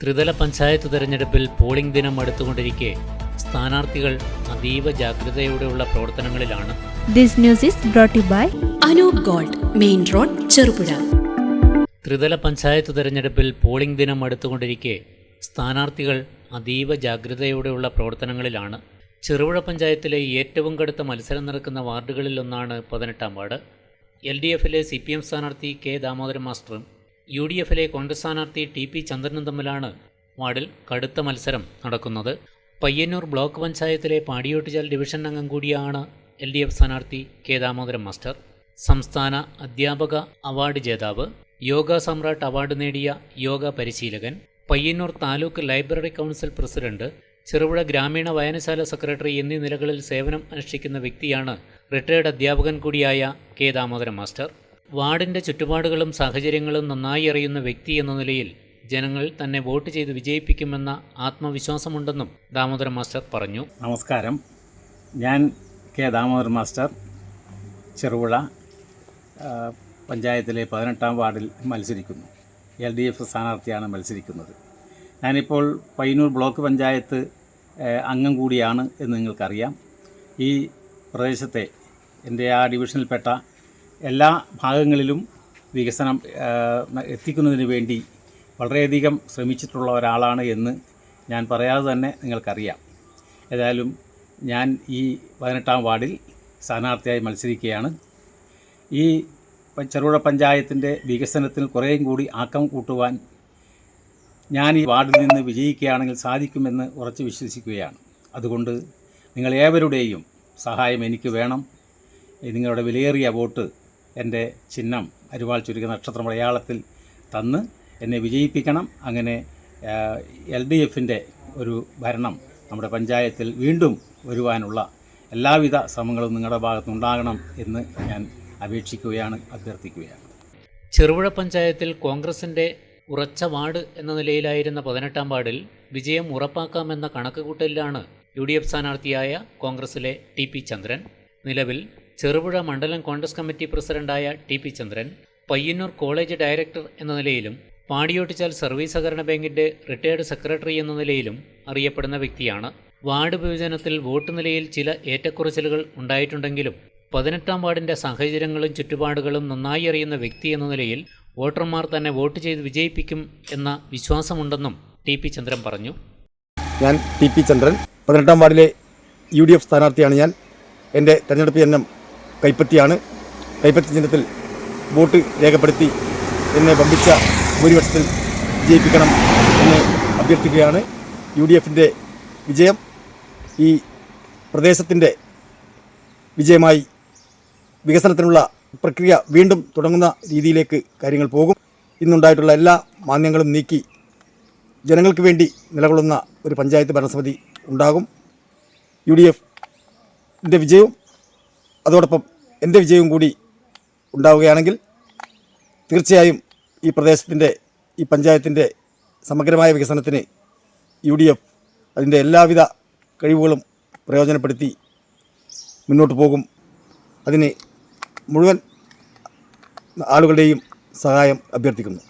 ത്രിതല പഞ്ചായത്ത് തെരഞ്ഞെടുപ്പിൽ പോളിംഗ് ദിനം അടുത്തുകൊണ്ടിരിക്കെ സ്ഥാനാർത്ഥികൾ അതീവ ജാഗ്രതയോടെയുള്ള പ്രവർത്തനങ്ങളിലാണ്. This news is brought by by Anoop gold main road Cherupuzha. ത്രിതല പഞ്ചായത്ത് തെരഞ്ഞെടുപ്പിൽ പോളിംഗ് ദിനം അടുത്തുകൊണ്ടിരിക്കെ സ്ഥാനാർത്ഥികൾ അതീവ ജാഗ്രതയോടെയുള്ള പ്രവർത്തനങ്ങളിലാണ്. ചെറുപുഴ പഞ്ചായത്തിലെ ഏറ്റവും കടുത്ത മത്സരം നടക്കുന്ന വാർഡുകളിലൊന്നാണ് പതിനെട്ടാം വാർഡ്. എൽ ഡി എഫിലെ സി പി എം സ്ഥാനാർത്ഥി കെ ദാമോദരൻ മാസ്റ്ററും യു ഡി എഫിലെ കോൺഗ്രസ് സ്ഥാനാർത്ഥി ടി പി ചന്ദ്രനും തമ്മിലാണ് വാർഡിൽ കടുത്ത മത്സരം നടക്കുന്നത്. പയ്യന്നൂർ ബ്ലോക്ക് പഞ്ചായത്തിലെ പാടിയോട്ടുചാൽ ഡിവിഷൻ അംഗം കൂടിയാണ് എൽ ഡി എഫ് സ്ഥാനാർത്ഥി കെ ദാമോദരൻ മാസ്റ്റർ. സംസ്ഥാന അധ്യാപക അവാർഡ് ജേതാവ് യോഗ സമ്രാട്ട് അവാർഡ് നേടിയ യോഗ പരിശീലകൻ Payyanur taluk library council president Cherupuzha ഗ്രാമീണ വായനശാല സെക്രട്ടറി എന്നീ നിലകളിൽ സേവനം അനുഷ്ഠിക്കുന്ന വ്യക്തിയാണ് റിട്ടയേർഡ് അധ്യാപകൻ കൂടിയായ കെ ദാമോദരൻ മാസ്റ്റർ. വാർഡിന്റെ ചുറ്റുപാടുകളും സാഹചര്യങ്ങളും നന്നായി അറിയുന്ന വ്യക്തി എന്ന നിലയിൽ ജനങ്ങൾ തന്നെ വോട്ട് ചെയ്ത് വിജയിപ്പിക്കുമെന്ന ആത്മവിശ്വാസമുണ്ടെന്നും ദാമോദരൻ മാസ്റ്റർ പറഞ്ഞു. നമസ്കാരം. ഞാൻ കെ ദാമോദർ മാസ്റ്റർ ചെറുപുഴ പഞ്ചായത്തിലെ പതിനെട്ടാം വാർഡിൽ മത്സരിക്കുന്നു. എൽ ഡി എഫ് സ്ഥാനാർത്ഥിയാണ് മത്സരിക്കുന്നത്. ഞാനിപ്പോൾ പയ്യന്നൂർ ബ്ലോക്ക് പഞ്ചായത്ത് അംഗം കൂടിയാണ് എന്ന് നിങ്ങൾക്കറിയാം. ഈ പ്രദേശത്തെ എന്റെ ആ ഡിവിഷനിൽപ്പെട്ട എല്ലാ ഭാഗങ്ങളിലും വികസനം എത്തിക്കുന്നതിന് വേണ്ടി വളരെയധികം ശ്രമിച്ചിട്ടുള്ള ഒരാളാണ് എന്ന് ഞാൻ പറയാതെ തന്നെ നിങ്ങൾക്കറിയാം. ഏതായാലും ഞാൻ ഈ പതിനെട്ടാം വാർഡിൽ സ്ഥാനാർത്ഥിയായി മത്സരിക്കുകയാണ്. ഈ ചെറുപുഴ പഞ്ചായത്തിന്റെ വികസനത്തിന് കുറേയും കൂടി ആക്കം കൂട്ടുവാൻ ഞാൻ ഈ വാർഡിൽ നിന്ന് വിജയിക്കുകയാണെങ്കിൽ സാധിക്കുമെന്ന് ഉറച്ചു വിശ്വസിക്കുകയാണ്. അതുകൊണ്ട് നിങ്ങൾ ഏവരുടെയും സഹായം എനിക്ക് വേണം. നിങ്ങളുടെ വിലയേറിയ വോട്ട് എന്റെ ചിഹ്നം അരിവാൾ ചുരുക്ക നക്ഷത്ര മലയാളത്തിൽ തന്ന് എന്നെ വിജയിപ്പിക്കണം. അങ്ങനെ എൽ ഡി എഫിന്റെ ഒരു ഭരണം നമ്മുടെ പഞ്ചായത്തിൽ വീണ്ടും വരുവാനുള്ള എല്ലാവിധ ശ്രമങ്ങളും നിങ്ങളുടെ ഭാഗത്തുണ്ടാകണം എന്ന് ഞാൻ അപേക്ഷിക്കുകയാണ് അഭ്യർത്ഥിക്കുകയാണ്. ചെറുപുഴ പഞ്ചായത്തിൽ കോൺഗ്രസിന്റെ ഉറച്ച വാർഡ് എന്ന നിലയിലായിരുന്ന പതിനെട്ടാം വാർഡിൽ വിജയം ഉറപ്പാക്കാമെന്ന കണക്കുകൂട്ടലിലാണ് യു ഡി എഫ് സ്ഥാനാർത്ഥിയായ കോൺഗ്രസിലെ ടി പി ചന്ദ്രൻ. നിലവിൽ ചെറുപുഴ മണ്ഡലം കോൺഗ്രസ് കമ്മിറ്റി പ്രസിഡന്റായ T P Chandran Payyanur college director എന്ന നിലയിലും പാടിയോട്ടിച്ചാൽ സർവീസ് സഹകരണ ബാങ്കിന്റെ റിട്ടയർഡ് സെക്രട്ടറി എന്ന നിലയിലും അറിയപ്പെടുന്ന വ്യക്തിയാണ്. വാർഡ് വിഭജനത്തിൽ വോട്ട് നിലയിൽ ചില ഏറ്റക്കുറച്ചിലുകൾ ഉണ്ടായിട്ടുണ്ടെങ്കിലും പതിനെട്ടാം വാർഡിന്റെ സാഹചര്യങ്ങളും ചുറ്റുപാടുകളും നന്നായി അറിയുന്ന വ്യക്തി എന്ന നിലയിൽ വോട്ടർമാർ തന്നെ വോട്ട് ചെയ്ത് വിജയിപ്പിക്കും എന്ന വിശ്വാസമുണ്ടെന്നും ടി പി ചന്ദ്രൻ പറഞ്ഞു. ഞാൻ ടി പി ചന്ദ്രൻ പതിനെട്ടാം വാർഡിലെ യു ഡി എഫ് സ്ഥാനാർത്ഥിയാണ് ഞാൻ. എന്റെ തെരഞ്ഞെടുപ്പ് ചിഹ്നം കൈപ്പത്തിയാണ്. കൈപ്പത്തി ചിഹ്നത്തിൽ വോട്ട് രേഖപ്പെടുത്തി എന്നെ വമ്പിച്ച ഭൂരിപക്ഷത്തിൽ വിജയിപ്പിക്കണം എന്ന് അഭ്യർത്ഥിക്കുകയാണ് യു ഡി എഫിന്റെ വിജയം. ഈ പ്രദേശത്തിന്റെ വിജയമായി വികസനത്തിനുള്ള പ്രക്രിയ വീണ്ടും തുടങ്ങുന്ന രീതിയിലേക്ക് കാര്യങ്ങൾ പോകും. ഇന്നുണ്ടായിട്ടുള്ള എല്ലാ മാന്യങ്ങളും നീക്കി ജനങ്ങൾക്ക് വേണ്ടി നിലകൊള്ളുന്ന ഒരു പഞ്ചായത്ത് ഭരണസമിതി ഉണ്ടാകും. യു ഡി എഫിന്റെ വിജയവും അതോടൊപ്പം എന്റെ വിജയവും കൂടി ഉണ്ടാവുകയാണെങ്കിൽ തീർച്ചയായും ഈ പ്രദേശത്തിന്റെ ഈ പഞ്ചായത്തിന്റെ സമഗ്രമായ വികസനത്തിന് യു ഡി എഫ് അതിന്റെ എല്ലാവിധ കഴിവുകളും പ്രയോജനപ്പെടുത്തി മുന്നോട്ട് പോകും. അതിന് മുഴുവൻ ആളുകളുടെയും സഹായം അഭ്യർത്ഥിക്കുന്നു.